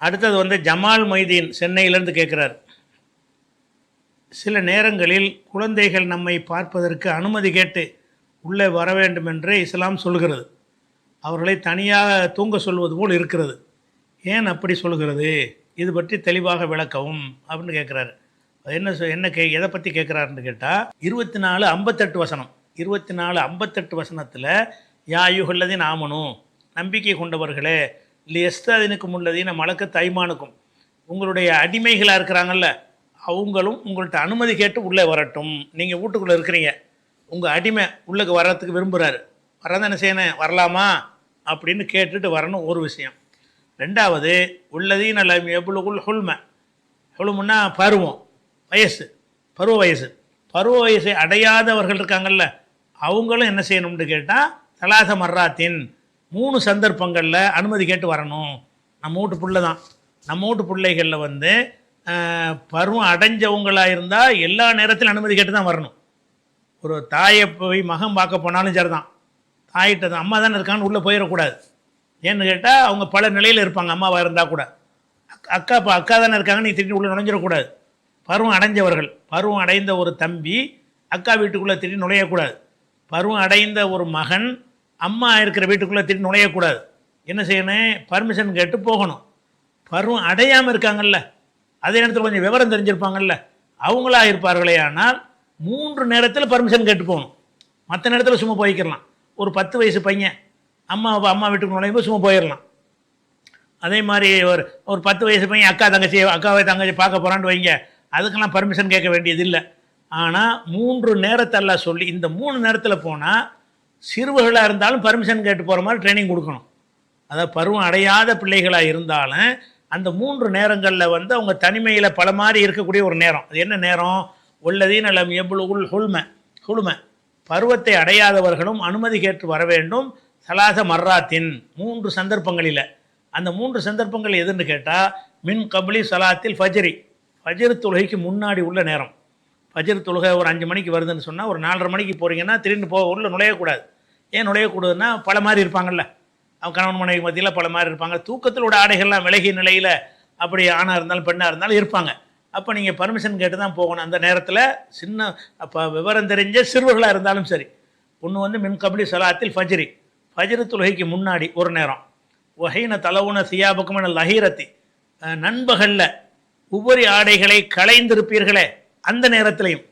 அடுத்தது வந்து ஜமால் மொய்தீன் சென்னையிலேருந்து கேட்குறார். சில நேரங்களில் குழந்தைகள் நம்மை பார்ப்பதற்கு அனுமதி கேட்டு உள்ளே வர வேண்டும் என்று இஸ்லாம் சொல்கிறது. அவர்களை தனியாக தூங்க சொல்வது போல் இருக்கிறது. ஏன் அப்படி சொல்கிறது? இது பற்றி தெளிவாக விளக்கவும் அப்படின்னு கேட்குறாரு. அது என்ன சொ- என்ன கே எதை பற்றி கேட்குறாருன்னு கேட்டால் இருபத்தி நாலு ஐம்பத்தெட்டு வசனம். இருபத்தி நாலு ஐம்பத்தெட்டு வசனத்தில் யா யுகல்லதின் ஆமனும் நம்பிக்கை கொண்டவர்களே இல்லை உள்ளதீன மலக்க தைமானுக்கும். உங்களுடைய அடிமைகளாக இருக்கிறாங்கல்ல அவங்களும் உங்கள்கிட்ட அனுமதி கேட்டு உள்ளே வரட்டும். நீங்கள் வீட்டுக்குள்ளே இருக்கிறீங்க. உங்கள் அடிமை உள்ளுக்கு வர்றதுக்கு விரும்புகிறாரு வரதான் என்ன செய்யணும் வரலாமா? அப்படின்னு கேட்டுட்டு வரணும் ஒரு விஷயம். ரெண்டாவது உள்ளதீன் அல்ல எவ்வளவுக்குள் ஹுல்மை. ஹுல்முன்னா பருவம் வயசு பருவ வயசு. பருவ வயசை அடையாதவர்கள் இருக்காங்கல்ல அவங்களும் என்ன செய்யணும்னு கேட்டால் தலாச மர்ராத்தின். மூணு சந்தர்ப்பங்களில் அனுமதி கேட்டு வரணும். நம்ம வீட்டு பிள்ளை தான் நம்ம வீட்டு பிள்ளைகளில் வந்து பருவம் அடைஞ்சவங்களாக இருந்தால் எல்லா நேரத்திலும் அனுமதி கேட்டு தான் வரணும். ஒரு தாயை போய் மகன் பார்க்க போனாலும் சரி தான் தாயிட்ட தான் அம்மா தானே இருக்கான்னு உள்ளே போயிடக்கூடாது. ஏன்னு கேட்டால் அவங்க பல நிலையில் இருப்பாங்க அம்மாவாக இருந்தால் கூட. அக்- அக்கா இப்போ அக்கா தானே இருக்காங்க நீ திடீர்னு உள்ளே நுழைஞ்சிடக்கூடாது. பருவம் அடைஞ்சவர்கள் பருவம் அடைந்த ஒரு தம்பி அக்கா வீட்டுக்குள்ளே திடீர்னு நுழையக்கூடாது. பருவம் அடைந்த ஒரு மகன் அம்மா இருக்கிற வீட்டுக்குள்ளே திடீர்னு நுழையக்கூடாது. என்ன செய்யணும்? பர்மிஷன் கேட்டு போகணும். பருவம் அடையாமல் இருக்காங்கல்ல. அதே நேரத்தில் கொஞ்சம் விவரம் தெரிஞ்சிருப்பாங்கல்ல. அவங்களா இருப்பார்களே ஆனால் மூன்று நேரத்தில் பர்மிஷன் கேட்டு போகணும். மற்ற நேரத்தில் சும்மா போய்க்கிடலாம். ஒரு பத்து வயசு பையன் அம்மா அம்மா வீட்டுக்கு நுழையும்போது சும்மா போயிடலாம். அதே மாதிரி ஒரு ஒரு பத்து வயசு பையன் அக்கா தங்கச்சி அக்காவை தங்கச்சி பார்க்க போகிறான்னு வைங்க. அதுக்கெல்லாம் பர்மிஷன் கேட்க வேண்டியது இல்லை ஆனால் மூன்று நேரத்தெல்லாம் சொல்லி இந்த மூணு நேரத்தில் போனால் சிறுவர்களாக இருந்தாலும் பர்மிஷன் கேட்டு போகிற மாதிரி ட்ரைனிங் கொடுக்கணும். அதாவது பருவம் அடையாத பிள்ளைகளாக இருந்தாலும் அந்த மூன்று நேரங்களில் வந்து அவங்க தனிமையில் பல மாதிரி இருக்கக்கூடிய ஒரு நேரம். அது என்ன நேரம்? உள்ளதீன் அல்லம் எவ்வளவு ஹுல்மை. ஹுல்மை. பருவத்தை அடையாதவர்களும் அனுமதி கேட்டு வர வேண்டும். சலாச மர்ராத்தின் மூன்று சந்தர்ப்பங்களில். அந்த மூன்று சந்தர்ப்பங்கள் எதுன்னு கேட்டால் மின் கபலி சலாத்தில் ஃபஜ்ரி. ஃபஜ்ர் தொழுகைக்கு முன்னாடி உள்ள நேரம். ஃபஜ்ர் தொழுகை ஒரு அஞ்சு மணிக்கு வருதுன்னு சொன்னால் ஒரு நாலரை மணிக்கு போகிறீங்கன்னா திடீர்னு போக உள்ள நுழையக்கூடாது. ஏன் நுழையக்கூடாதுன்னா பல மாதிரி இருப்பாங்கல்ல. அவங்க கணவன் மனைவி மத்தியில் பல மாதிரி இருப்பாங்க. தூக்கத்திலோட ஆடைகள்லாம் விலகிய நிலையில் அப்படி ஆணாக இருந்தாலும் பெண்ணாக இருந்தாலும் இருப்பாங்க. அப்போ நீங்கள் பர்மிஷன் கேட்டு தான் போகணும். அந்த நேரத்தில் சின்ன அப்போ விவரம் தெரிஞ்ச சிறுவர்களாக இருந்தாலும் சரி. ஒன்று வந்து மின் கபடி சலாத்தில் ஃபஜ்ரி. ஃபஜ்ரு தொழுகைக்கு முன்னாடி ஒரு நேரம். ஒஹைன தலவுன சியாபக்கமான லஹீரத்தி. நண்பகலில் உபரி ஆடைகளை களைந்திருப்பீர்களே அந்த நேரத்திலையும்.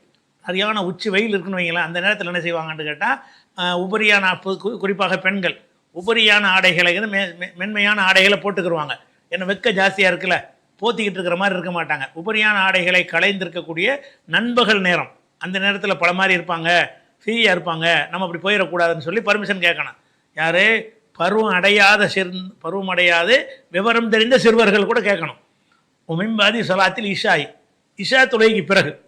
சரியான உச்சி வெயில் இருக்குன்னு வைங்களேன். அந்த நேரத்தில் என்ன செய்வாங்கன்னு கேட்டால் உபரியான குறிப்பாக பெண்கள் உபரியான ஆடைகளை வந்து மெ மெ- மென்மையான ஆடைகளை போட்டுக்கிருவாங்க. ஏன்னா வெக்க ஜாஸ்தியாக இருக்குல்ல போத்திக்கிட்டு இருக்கிற மாதிரி இருக்க மாட்டாங்க. உபரியான ஆடைகளை களைந்திருக்கக்கூடிய நண்பகல் நேரம். அந்த நேரத்தில் பல மாதிரி இருப்பாங்க ஃப்ரீயாக இருப்பாங்க நம்ம அப்படி போயிடக்கூடாதுன்னு சொல்லி பர்மிஷன் கேட்கணும். யார்? பருவம் அடையாத சிறு பருவம் அடையாது விவரம் தெரிந்த சிறுவர்கள் கூட கேட்கணும். உமிம்பாதி சலாத்தில் இஷாய். இஷா தொழுகைக்கு பிறகு.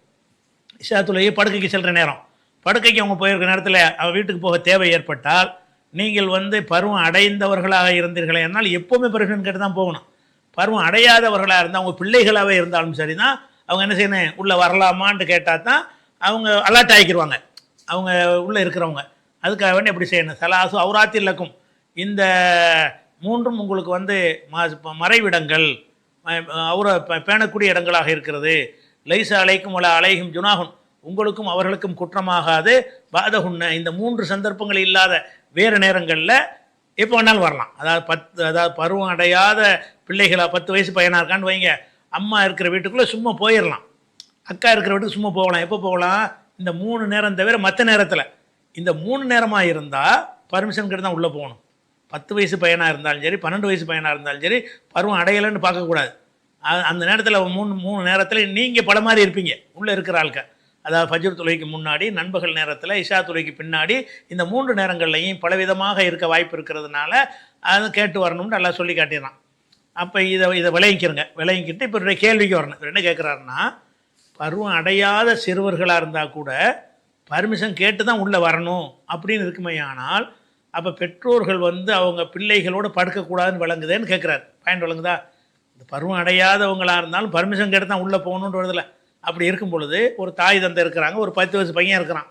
இஷா தொழுகை படுக்கைக்கு செல்கிற நேரம். படுக்கைக்கு அவங்க போயிருக்க நேரத்தில் அவள் வீட்டுக்கு போக தேவை ஏற்பட்டால் நீங்கள் வந்து பருவம் அடைந்தவர்களாக இருந்தீர்களே என்னால் எப்போவுமே பர்மிஷன் கேட்டு தான் போகணும். பருவம் அடையாதவர்களாக இருந்தால் அவங்க பிள்ளைகளாகவே இருந்தாலும் சரி தான் அவங்க என்ன செய்யணும்? உள்ளே வரலாமான்னு கேட்டால் தான் அவங்க அலர்ட் ஆகிக்கிருவாங்க அவங்க உள்ளே இருக்கிறவங்க. அதுக்காக வேண்டி எப்படி செய்யணும்? சலாசு அவுராத்தில்லக்கும் இந்த மூன்றும் உங்களுக்கு வந்து ம- மறைவிடங்கள். அவரை பேணக்கூடிய இடங்களாக இருக்கிறது. லைசா அலைக்கும் உள்ள அலைகும் ஜுனாகும் உங்களுக்கும் அவர்களுக்கும் குற்றமாகாது. பாதகுன்ன இந்த மூன்று சந்தர்ப்பங்கள் இல்லாத வேறு நேரங்களில் எப்போ வேணாலும் வரலாம். அதாவது பத்து அதாவது பருவம் அடையாத பிள்ளைகளாக பத்து வயசு பையனாக இருக்கான்னு வைங்க. அம்மா இருக்கிற வீட்டுக்குள்ளே சும்மா போயிடலாம் அக்கா இருக்கிற வீட்டுக்கு சும்மா போகலாம். எப்போ போகலாம்? இந்த மூணு நேரம் தவிர மற்ற நேரத்தில். இந்த மூணு நேரமாக இருந்தால் பர்மிஷன் கிட்ட தான் உள்ளே போகணும். பத்து வயசு பையனாக இருந்தாலும் சரி பன்னெண்டு வயசு பையனாக இருந்தாலும் சரி பருவம் அடையலைன்னு பார்க்கக்கூடாது. அந்த நேரத்தில் மூணு மூணு நேரத்தில் நீங்கள் பல மாதிரி இருப்பீங்க. உள்ளே இருக்கிற ஆள்கள். அதாவது ஃபஜ்ர் தொழுகைக்கு முன்னாடி நண்பகல் நேரத்தில் இஷா தொழுகைக்கு பின்னாடி இந்த மூன்று நேரங்கள்லையும் பலவிதமாக இருக்க வாய்ப்பு இருக்கிறதுனால அது கேட்டு வரணும்னு நல்லா சொல்லி காட்டிடுறான். அப்போ இதை இதை விளைவிக்கிறங்க விளைவிக்கிட்டு இப்போ ரெண்டு கேள்விக்கு வரணும். இவர் என்ன கேட்குறாருன்னா பருவம் அடையாத சிறுவர்களாக இருந்தால் கூட பர்மிஷன் கேட்டு தான் உள்ளே வரணும் அப்படின்னு இருக்குமே ஆனால் அப்போ பெற்றோர்கள் வந்து அவங்க பிள்ளைகளோடு படுக்கக்கூடாதுன்னு விளங்குதேன்னு கேட்குறாரு பாயிண்ட் விளங்குதா? இந்த பருவம் அடையாதவங்களாக இருந்தாலும் பர்மிஷன் கேட்டு தான் உள்ளே போகணுன்றதில்லை அப்படி இருக்கும் பொழுது ஒரு தாய் தந்தை இருக்கிறாங்க ஒரு பத்து வயசு பையன் இருக்கிறான்.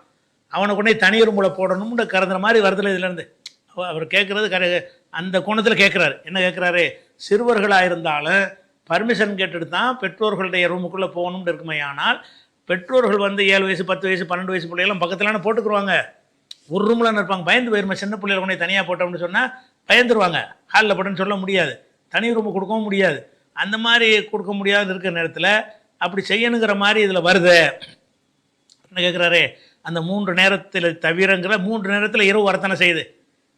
அவனை கொண்டே தனி ரூமில் போடணும்னு கறந்துற மாதிரி வருதுல இதுலேருந்து அவர் கேட்குறது கரு அந்த கோணத்தில் கேட்குறாரு என்ன கேட்குறாரு சிறுவர்களாக இருந்தாலும் பர்மிஷன் கேட்டுட்டு தான் பெற்றோர்களுடைய ரூமுக்குள்ளே போகணும்னு இருக்குமே ஆனால் பெற்றோர்கள் வந்து ஏழு வயசு பத்து வயசு பன்னெண்டு வயசு பிள்ளைகளாம் பக்கத்துலான போட்டுக்குருவாங்க. ஒரு ரூமில் இருப்பாங்க? பயந்து போயிருமா. சின்ன பிள்ளைகள் கொண்டு தனியாக போட்டோம்னு சொன்னால் பயந்துருவாங்க. ஹாலில் போட்டுன்னு சொல்ல முடியாது. தனி ரூம் கொடுக்கவும் முடியாது. அந்த மாதிரி கொடுக்க முடியாது இருக்கிற நேரத்தில் அப்படி செய்யணுங்கிற மாதிரி இதில் வருது. என்ன கேட்குறாரு அந்த மூன்று நேரத்தில் தவிரங்கிற மூன்று நேரத்தில் இரவு வரத்தனை செய்யுது.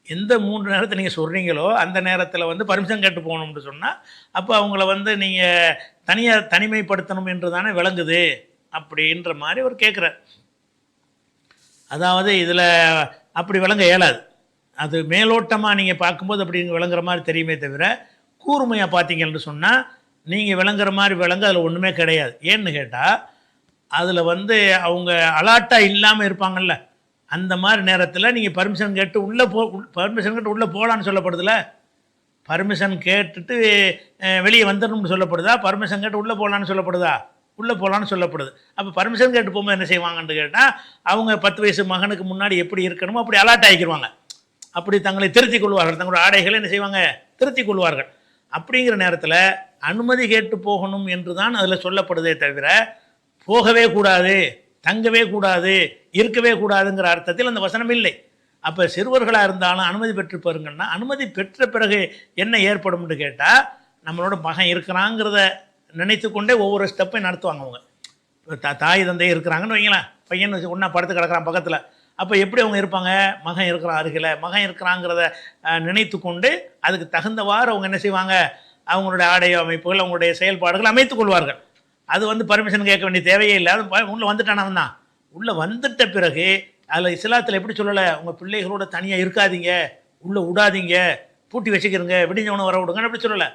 எந்த மூன்று நேரத்தை நீங்கள் சொல்கிறீங்களோ அந்த நேரத்தில் வந்து பர்மிஷன் கேட்டு போகணும்னு சொன்னால் அப்போ அவங்கள வந்து நீங்கள் தனியாக தனிமைப்படுத்தணும் என்று தானே விளங்குது அப்படின்ற மாதிரி அவர் கேட்குறார் அதாவது இதில் அப்படி விளங்க இயலாது. அது மேலோட்டமாக நீங்கள் பார்க்கும்போது அப்படி விளங்குற மாதிரி தெரியுமே தவிர கூர்மையாக பார்த்தீங்கன்னு சொன்னால் நீங்கள் விளங்குற மாதிரி விளங்க அதில் ஒன்றுமே கிடையாது. ஏன்னு கேட்டால் அதில் வந்து அவங்க அலாட்டாக இல்லாமல் இருப்பாங்கல்ல. அந்த மாதிரி நேரத்தில் நீங்கள் பர்மிஷன் கேட்டு உள்ளே போ பர்மிஷன் கேட்டு உள்ளே போகலான்னு சொல்லப்படுதுல. பர்மிஷன் கேட்டுட்டு வெளியே வந்துடணும்னு சொல்லப்படுதா? பர்மிஷன் கேட்டு உள்ளே போகலான்னு சொல்லப்படுதா? உள்ளே போகலான்னு சொல்லப்படுது. அப்போ பர்மிஷன் கேட்டு போகும்போது என்ன செய்வாங்கன்னு கேட்டால் அவங்க பத்து வயசு மகனுக்கு முன்னாடி எப்படி இருக்கணுமோ அப்படி அலாட் ஆகிக்கிடுவாங்க அப்படி தங்களை திருத்திக் கொள்வார்கள். தங்களோட ஆடைகளை என்ன செய்வாங்க? திருத்திக் கொள்வார்கள். அப்படிங்கிற நேரத்தில் அனுமதி கேட்டு போகணும் என்று தான் அதில் சொல்லப்படுதே தவிர போகவே கூடாது தங்கவே கூடாது இருக்கவே கூடாதுங்கிற அர்த்தத்தில் அந்த வசனம் இல்லை. அப்போ சிறுவர்களாக இருந்தாலும் அனுமதி பெற்று பாருங்கன்னா அனுமதி பெற்ற பிறகு என்ன ஏற்படும்னு கேட்டால் நம்மளோட மகன் இருக்கிறாங்கிறத நினைத்து கொண்டே ஒவ்வொரு ஸ்டெப்பையும் நடத்துவாங்க அவங்க. இப்போ தா தாய் தந்தை இருக்கிறாங்கன்னு வைங்களேன் பையன் ஒன்றா படுத்து கிடக்கிறான் பக்கத்தில். அப்போ எப்படி அவங்க இருப்பாங்க? மகன் இருக்கிறான் அருகில் மகன் இருக்கிறாங்கிறத நினைத்து கொண்டு அதுக்கு தகுந்தவாறு அவங்க என்ன செய்வாங்க? அவங்களுடைய ஆடை அமைப்புகள் அவங்களுடைய செயல்பாடுகள் அமைத்துக் கொள்வார்கள். அது வந்து பர்மிஷன் கேட்க வேண்டிய தேவையே இல்லை. அது ப- உள்ளே வந்துட்டான் தான் உள்ளே வந்துட்ட பிறகு அதில் இஸ்லாத்தில் எப்படி சொல்லலை உங்கள் பிள்ளைகளோட தனியாக இருக்காதீங்க உள்ளே விடாதீங்க பூட்டி வச்சுக்கிறங்க விடிஞ்சவனை வர விடுங்கன்னு அப்படி சொல்லலை.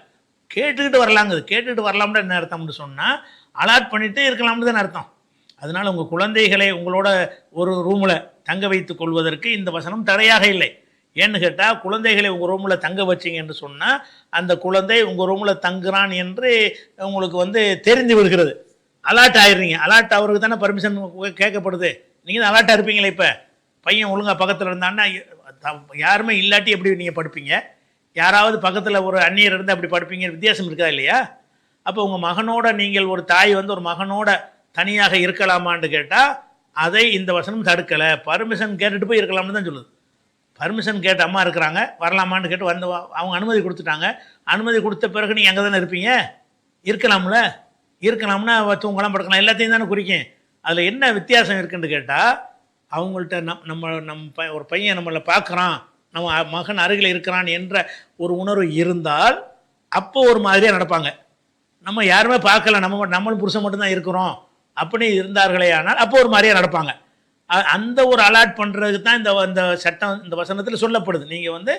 கேட்டுக்கிட்டு வரலாங்குது கேட்டுக்கிட்டு வரலாம்னு என்ன அர்த்தம்னு சொன்னால் அலாட் பண்ணிட்டு இருக்கலாம்னு தான் அர்த்தம். அதனால் உங்கள் குழந்தைகளை உங்களோட ஒரு ரூமில் தங்க வைத்துக் கொள்வதற்கு இந்த வசனம் தடையாக இல்லை. ஏன்னு கேட்டால் குழந்தைகளை உங்கள் ரூமில் தங்க வச்சீங்கன்னு சொன்னால் அந்த குழந்தை உங்கள் ரூமில் தங்குறான் என்று உங்களுக்கு வந்து தெரிந்து விடுகிறது. அலாட் ஆயிடுறீங்க. அலாட் அவருக்கு தானே பர்மிஷன் கேட்கப்படுது. நீங்கள் தான் அலாட்டாக இருப்பீங்களே இப்போ. பையன் ஒழுங்கா பக்கத்தில் இருந்தான்னா யாருமே இல்லாட்டி எப்படி நீங்கள் படுப்பீங்க? யாராவது பக்கத்தில் ஒரு அந்நியர் இருந்து அப்படி படுப்பீங்க? வித்தியாசம் இருக்கா இல்லையா? அப்போ உங்கள் மகனோட நீங்கள் ஒரு தாய் வந்து ஒரு மகனோட தனியாக இருக்கலாமான்னு கேட்டால் அதை இந்த வசனம் தடுக்கலை. பர்மிஷன் கேட்டுட்டு போய் இருக்கலாம்னு தான் சொல்லுது. பர்மிஷன் கேட்ட அம்மா இருக்கிறாங்க வரலாமான்னு கேட்டு வந்து அவங்க அனுமதி கொடுத்துட்டாங்க. அனுமதி கொடுத்த பிறகு நீங்கள் அங்கே தானே இருப்பீங்க? இருக்கலாம்ல. இருக்கலாம்னா தூங்கலாம் படுக்கலாம் எல்லாத்தையும் தானே குறிக்கும். அதில் என்ன வித்தியாசம் இருக்குன்னு கேட்டால் அவங்கள்ட்ட நம் நம்ம நம் ப ஒரு பையன் நம்மளை பார்க்குறான் நம்ம மகன் அருகில் இருக்கிறான் என்ற ஒரு உணர்வு இருந்தால் அப்போ ஒரு மாதிரியாக நடப்பாங்க. நம்ம யாருமே பார்க்கல நம்ம மட்டும்- நம்மளும் புருஷன் மட்டும்தான் இருக்கிறோம். அப்படி இருந்தார்களே ஆனால் அப்போ ஒரு மாதிரியாக நடப்பாங்க. அந்த ஒரு அலாட் பண்ணுறதுக்கு தான் இந்த இந்த சட்டம் இந்த வசனத்தில் சொல்லப்படுது. நீங்கள் வந்து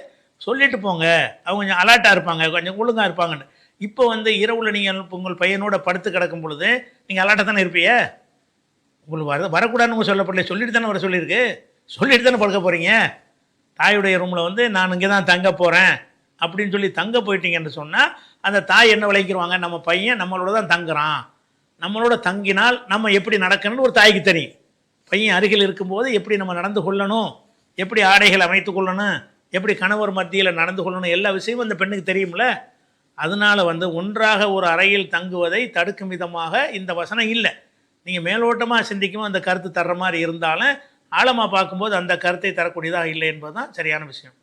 சொல்லிட்டு போங்க. அவங்க கொஞ்சம் அலாட்டாக இருப்பாங்க கொஞ்சம் ஒழுங்காக இருப்பாங்கன்னு. இப்போ வந்து இரவில் நீங்கள் உங்கள் பையனோட படுத்து கிடக்கும் பொழுது நீங்கள் அலாட்டாக தானே இருப்பீங்க? உங்களுக்கு வர வரக்கூடாதுன்னு உங்கள் சொல்லப்படல சொல்லிட்டு தானே வர சொல்லியிருக்கு. சொல்லிட்டு தானே படுக்க போகிறீங்க தாயுடைய ரூமில் வந்து நான் இங்கே தான் தங்க போகிறேன் அப்படின்னு சொல்லி தங்க போயிட்டீங்கன்னு சொன்னால் அந்த தாய் என்ன விளைக்கிறவாங்க நம்ம பையன் நம்மளோட தான் தங்குறான். நம்மளோட தங்கினால் நம்ம எப்படி நடக்கணும்னு ஒரு தாய்க்கு தெரியும். பையன் அருகில் இருக்கும்போது எப்படி நம்ம நடந்து கொள்ளணும்? எப்படி ஆடைகள் அமைத்து கொள்ளணும்? எப்படி கணவர் மத்தியில் நடந்து கொள்ளணும்? எல்லா விஷயமும் அந்த பெண்ணுக்கு தெரியும்ல? அதனால் வந்து ஒன்றாக ஒரு அறையில் தங்குவதை தடுக்கும் விதமாக இந்த வசனம் இல்லை. நீங்கள் மேலோட்டமாக சிந்திக்கும் அந்த கருத்து தர்ற மாதிரி இருந்தாலும் ஆழமாக பார்க்கும்போது அந்த கருத்தை தரக்கூடியதாக இல்லை என்பது தான் சரியான விஷயம்.